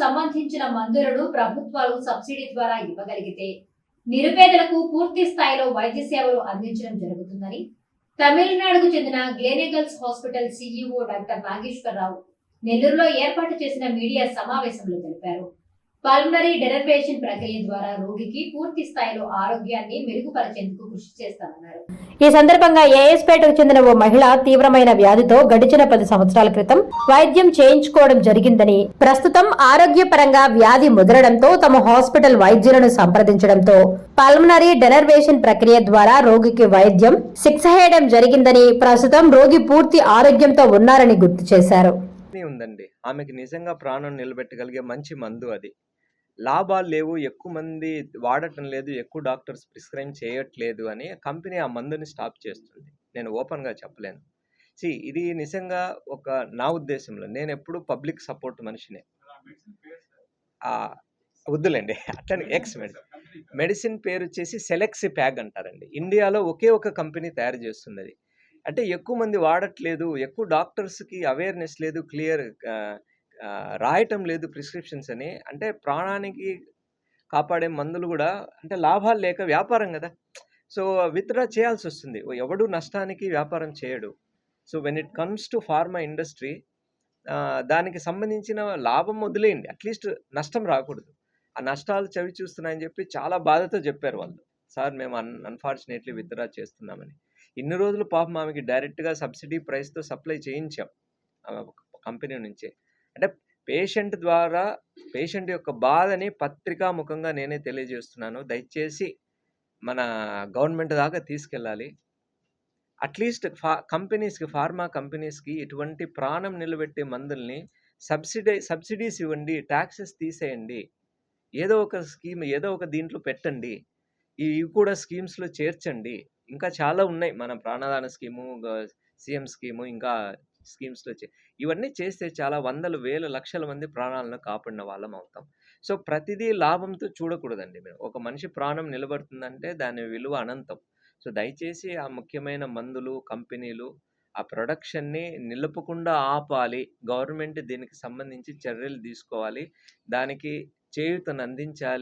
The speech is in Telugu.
సంబంధించిన మందులను ప్రభుత్వాలు సబ్సిడీ ద్వారా ఇవ్వగలిగితే నిరుపేదలకు పూర్తి స్థాయిలో వైద్య సేవలు అందించడం జరుగుతుందని తమిళనాడుకు చెందిన Gleneagles hospital CEO doctor Nageswara Rao నెల్లూరులో ఏర్పాటు చేసిన మీడియా సమావేశంలో తెలిపారు. పల్మనరీ డెనర్వేషన్ ప్రక్రియ ద్వారా రోగికి పూర్తి స్థాయిలో ఆరోగ్యాన్ని మెరుగుపరిచేందుకు కృషి చేస్తామన్నారు. ఈ సందర్భంగా ఏఎస్పేటకు చెందిన ఓ మహిళ తీవ్రమైన వ్యాధితో గడిచిన పది సంవత్సరాల క్రితం వైద్యం చేయించుకోవడం జరిగిందని ప్రస్తుతం ఆరోగ్యపరంగా వ్యాధి ముదరడంతో తమ హాస్పిటల్ వైద్యులను సంప్రదించడంతో పల్మనరీ డెనర్వేషన్ ప్రక్రియ ద్వారా రోగికి వైద్యం శిక్ష జరిగిందని ప్రస్తుతం రోగి పూర్తి ఆరోగ్యంతో ఉన్నారని గుర్తు చేశారు. ఉందండి. ఆమెకి నిజంగా ప్రాణం నిలబెట్టగలిగే మంచి మందు అది. లాభాలు లేవు ఎక్కువ మంది వాడటం లేదు ఎక్కువ డాక్టర్స్ ప్రిస్క్రైబ్ చేయట్లేదు అని కంపెనీ ఆ మందుని స్టాప్ చేస్తుంది. నేను ఓపెన్గా చెప్పలేను. సి ఇది నిజంగా ఒక నా ఉద్దేశంలో నేను ఎప్పుడు పబ్లిక్ సపోర్ట్ మనిషినే. వద్దులేండి. అట్లని ఎక్స్ మెడిసిన్ మెడిసిన్ పేరు వచ్చేసి సెలెక్సి ప్యాగ్ అంటారండి. ఇండియాలో ఒకే ఒక కంపెనీ తయారు చేస్తుంది అంటే ఎక్కువ మంది వాడట్లేదు ఎక్కువ డాక్టర్స్కి అవేర్నెస్ లేదు క్లియర్ రాయటం లేదు ప్రిస్క్రిప్షన్స్ అని. అంటే ప్రాణానికి కాపాడే మందులు కూడా అంటే లాభాలు లేక వ్యాపారం కదా. సో విత్డ్రా చేయాల్సి వస్తుంది. ఎవడు నష్టానికి వ్యాపారం చేయడు. So when it comes to pharma industry దానికి సంబంధించిన లాభం వదిలేయండి. అట్లీస్ట్ నష్టం రాకూడదు. ఆ నష్టాలు చవి చూస్తున్నాయని చెప్పి చాలా బాధతో చెప్పారు వాళ్ళు. సార్ మేము అన్ అన్ఫార్చునేట్లీ విత్డ్రా చేస్తున్నామని. ఇన్ని రోజులు పాపం ఆమెకి డైరెక్ట్గా సబ్సిడీ ప్రైస్తో సప్లై చేయించాం. కంపెనీ నుంచి. అంటే పేషెంట్ ద్వారా పేషెంట్ యొక్క బాధని పత్రికాముఖంగా నేనే తెలియజేస్తున్నాను. దయచేసి మన గవర్నమెంట్ దాకా తీసుకెళ్ళాలి. అట్లీస్ట్ ఫా కంపెనీస్కి ఫార్మా కంపెనీస్కి ఇటువంటి ప్రాణం నిలబెట్టే మందుల్ని సబ్సిడీ సబ్సిడీస్ ఇవ్వండి ట్యాక్సెస్ తీసేయండి. ఏదో ఒక స్కీమ్ ఏదో ఒక దీంట్లో పెట్టండి. ఇవి కూడా స్కీమ్స్లో చేర్చండి. ఇంకా చాలా ఉన్నాయి. మన ప్రాణదాన స్కీము సీఎం స్కీము ఇంకా స్కీమ్స్లో చే ఇవన్నీ చేస్తే చాలా వందల వేల లక్షల మంది ప్రాణాలను కాపాడిన వాళ్ళం అవుతాం. సో ప్రతిదీ లాభంతో చూడకూడదండి మేము ఒక మనిషి ప్రాణం నిలబడుతుందంటే దాని విలువ అనంతం. సో దయచేసి ఆ ముఖ్యమైన మందులు కంపెనీలు ఆ ప్రొడక్షన్ని నిలుపకుండా ఆపాలి. గవర్నమెంట్ దీనికి సంబంధించి చర్యలు తీసుకోవాలి. దానికి చేయూతను అందించాలి.